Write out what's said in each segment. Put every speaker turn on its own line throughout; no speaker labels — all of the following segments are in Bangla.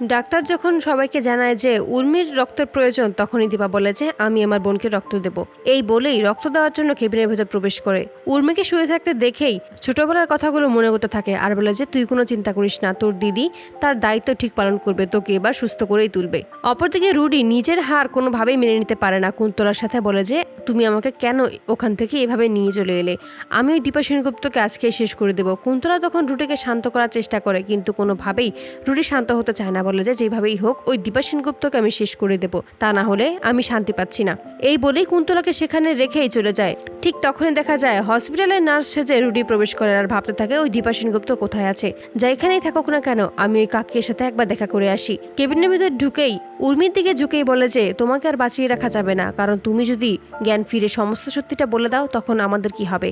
ডাক্তার যখন সবাইকে জানায় যে উর্মির রক্তের প্রয়োজন, তখনই দীপা বলে যে, আমি আমার বোনকে রক্ত দেব। এই বলেই রক্ত দেওয়ার জন্য কেবিনের ভেতর প্রবেশ করে। উর্মিকে শুয়ে থাকতে দেখেই ছোটবেলার কথাগুলো মনে করতে থাকে আর বলে যে, তুই কোনো চিন্তা করিস না, তোর দিদি তার দায়িত্ব ঠিক পালন করবে, তোকে এবার সুস্থ করেই তুলবে। অপরদিকে রুডি নিজের হার কোনোভাবেই মেনে নিতে পারে না। কুন্তলার সাথে বলে যে, তুমি আমাকে কেন ওখান থেকে এভাবে নিয়ে চলে এলে? আমি ওই দীপা সেনগুপ্তকে আজকে শেষ করে দেবো। কুন্তলা তখন রুটিকে শান্ত করার চেষ্টা করে, কিন্তু কোনোভাবেই রুটি শান্ত হতে চায় না। বলে যায় যেভাবেই হোক, ওই দীপা সেনগুপ্তকে আমি শেষ করে দেব। তা না হলে আমি শান্তি পাচ্ছি না। এই বলেই কুন্তলাকে সেখানে রেখেই চলে যায়। ঠিক তখনই দেখা যায়, হসপিটালের নার্স সেজে রুটি প্রবেশ করে আর ভাবতে থাকে, ওই দীপা সেনগুপ্ত কোথায় আছে? যা এখানেই থাকুক না কেন, আমি ওই কাকির সাথে একবার দেখা করে আসি। কেবিনের ভিতর ঢুকেই, উর্মির দিকে ঝুঁকেই বলে যে, তোমাকে আর বাঁচিয়ে রাখা যাবে না, কারণ তুমি যদি জ্ঞান ফিরে সমস্ত সত্যিটা বলে দাও, তখন আমাদের কি হবে?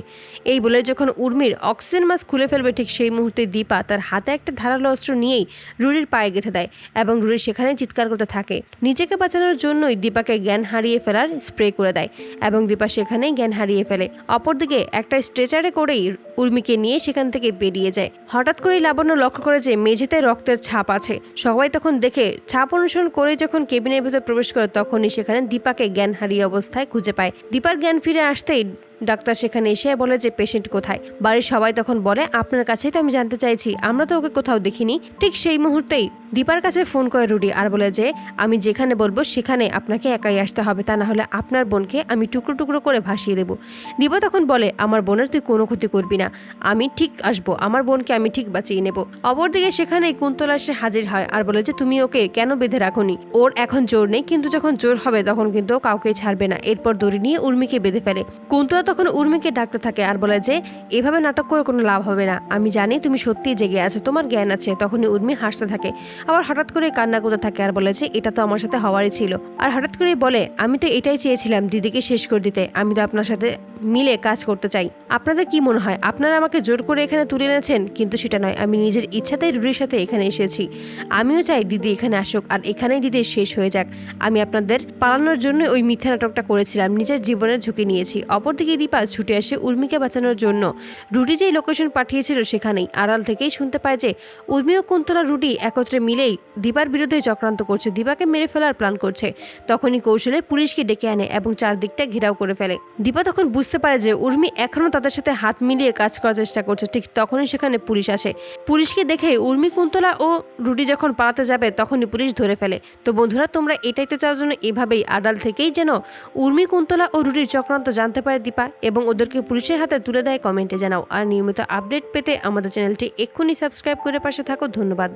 এই বলে যখন উর্মির অক্সিজেন মাস্ক খুলে ফেলবে ঠিক সেই মুহূর্তে দীপা তার হাতে একটা ধারালো অস্ত্র নিয়েই রুড়ির পায়ে গেঁথে দেয় এবং রুড়ি সেখানে চিৎকার করতে থাকে। নিজেকে বাঁচানোর জন্যই দীপাকে জ্ঞান হারিয়ে ফেলার স্প্রে করে দেয় এবং দীপা সেখানেই জ্ঞান হারিয়ে ফেলে। অপরদিকে একটা স্ট্রেচারে করেই উর্মিকে নিয়ে সেখান থেকে বেরিয়ে যায়। হঠাৎ করেই লাবণ্য লক্ষ্য করে যে মেঝেতে রক্তের ছাপ আছে। সবাই তখন দেখে ছাপ অনুসরণ করে যখন কেবিনের ভেতর প্রবেশ করে, তখনই সেখানে দীপাকে জ্ঞান হারিয়ে অবস্থায় খুঁজে পায়। দীপার জ্ঞান ফিরে আসতেই ডাক্তার সেখানে এসে বলে যে পেশেন্ট কোথায়। বাড়ির সবাই তখন বলে, আপনার কাছেই তো আমি জানতে চাইছি, আমরা তো ওকে কোথাও দেখিনি। ঠিক সেই মুহূর্তেই দীপার কাছে ফোন করে রুডি আর বলে যে, আমি যেখানে বলব সেখানে আপনাকে একাই আসতে হবে, তা না হলে আপনার বোনকে আমি টুকরো টুকরো করে ভাসিয়ে দেবো। দীপা তখন বলে, আমার বোনের তুই কোনো ক্ষতি করবি না, আমি ঠিক আসব, আমার বোনকে আমি ঠিক বাঁচিয়ে নেব। অপরদিকে সেখানেই কুন্তলা সে হাজির হয় আর বলে যে, তুমি ওকে কেন বেঁধে রাখোনি? ওর এখন জোর নেই, কিন্তু যখন জোর হবে তখন কিন্তু কাউকে ছাড়বে না। এরপর দড়ি নিয়ে উর্মিকে বেঁধে ফেলে। কুন্তলা তখন উর্মিকে ডাকতে থাকে আর বলে যে, এভাবে নাটক করে কোনো লাভ হবে না। আমি জানি তুমি সত্যিই জেগে আছো, তোমার জ্ঞান আছে। তখনই উর্মি হাসতে থাকে। আবার হঠাৎ করে কান্না করতে থাকে আর বলে যে, এটা তো আমার সাথে হওয়ারই ছিল। আর হঠাৎ করে বলে, আমি তো এটাই চেয়েছিলাম দিদিকে শেষ করে দিতে। আমি তো আপনার সাথে মিলে কাজ করতে চাই। আপনাদের কি মনে হয়? আপনারা আমাকে জোর করে এখানে তুলে এনেছেন? কিন্তু সেটা নয়। আমি নিজের ইচ্ছাতেই রুডির সাথে এখানে এসেছি। আমিও চাই দিদি এখানে আসুক আর এখানেই দিদি শেষ হয়ে যাক। আমি আপনাদের পালানোর জন্য ওই মিথ্যা নাটকটা করেছিলাম। নিজের জীবনের ঝুঁকি নিয়েছি। অপরদিকে দীপা ছুটে আসে উর্মিকে বাঁচানোর জন্য। রুডি যেই লোকেশন পাঠিয়েছিল সেখানেই। আড়াল থেকেই শুনতে পায় যে, উর্মি ও কুন্তলা রুডি একত্রে মিলেই দীপার বিরুদ্ধে চক্রান্ত করছে। দীপাকে মেরে ফেলার প্ল্যান করছে। তখনই কৌশলে পুলিশকে ডেকে আনে এবং চারদিকটা ঘেরাও করে ফেলে। দীপা তখন বুঝতে পারে যে, উর্মি এখনও তাদের সাথে হাত মিলিয়ে কাজ করার চেষ্টা করছে। ঠিক তখনই সেখানে পুলিশ আসে। পুলিশকে দেখে উর্মি, কুন্তলা ও রুডি যখন পালাতে যাবে, তখনই পুলিশ ধরে ফেলে। তো বন্ধুরা, তোমরা এটাই তো চাও জন্য এভাবেই আড়াল থেকেই যেন উর্মি, কুন্তলা ও রুডির চক্রান্ত জানতে পারে দীপা। এবং ওদেরকে পুলিশের হাতে তুলে দেয় কমেন্টে জানাও। আর নিয়মিত আপডেট পেতে আমাদের চ্যানেলটি এক্ষুনি সাবস্ক্রাইব করে পাশে থাকো। ধন্যবাদ।